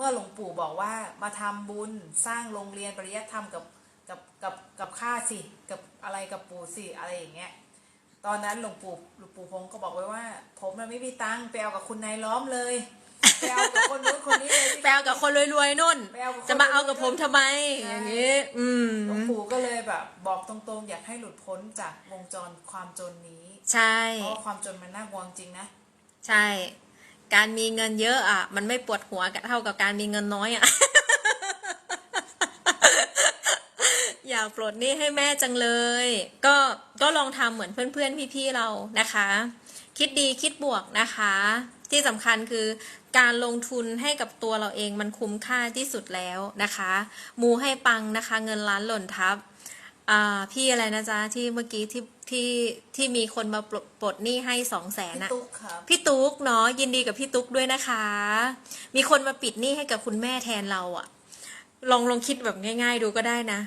มื่อหลวงปู่บอกว่ามาทำบุญสร้างโรงเรียนปริยัติธรรมกับกับกับกับข้าสิกับอะไรกับปู่สิอะไรอย่างเงี้ยตอนนั้นหลวงปู่หลวงปู่พงศ์ก็บอกไว้ว่า ผมมันไม่มีตังค์ไปเอากับคุณนายล้อมเลยไปเอากับคนนู้นคนนี้เลยแปลกับคนรวยๆนุ่นไปเอากับคนจะมาเอากับผมทำไมใช่อย่างนี้อืมหลวงปู่ก็เลยแบบ บอกตรงๆ อยากให้หลุดพ้นจากวงจรความจนนี้ ใช่เพราะว่าความจนมันน่ากลัวจริงนะ ใช่ การมีเงินเยอะอะ มันไม่ปวดหัวกับเท่ากับการมีเงินน้อยอะ อยากปลดหนี้ให้แม่จังเลย ก็ก็ลองทำเหมือนเพื่อนๆพี่ๆเรานะคะ คิดดีคิดบวกนะคะ ที่สำคัญคือการลงทุนให้กับตัวเราเองมันคุ้มค่าที่สุดแล้วนะคะ มูให้ปังนะคะ เงินล้านหล่นทับ อ่าพี่อะไรนะจ๊ะที่เมื่อกี้ที่ที่ที่มีคนมาปลดปลดหนี้ให้สองแสนพี่อะตุ๊กครับพี่ตุ๊กเนาะยินดีกับพี่ตุ๊กด้วยนะคะ มีคนมาปิดหนี้ให้กับคุณแม่แทนเราอะลองลองคิดแบบง่าย ๆ ดูก็ได้นะ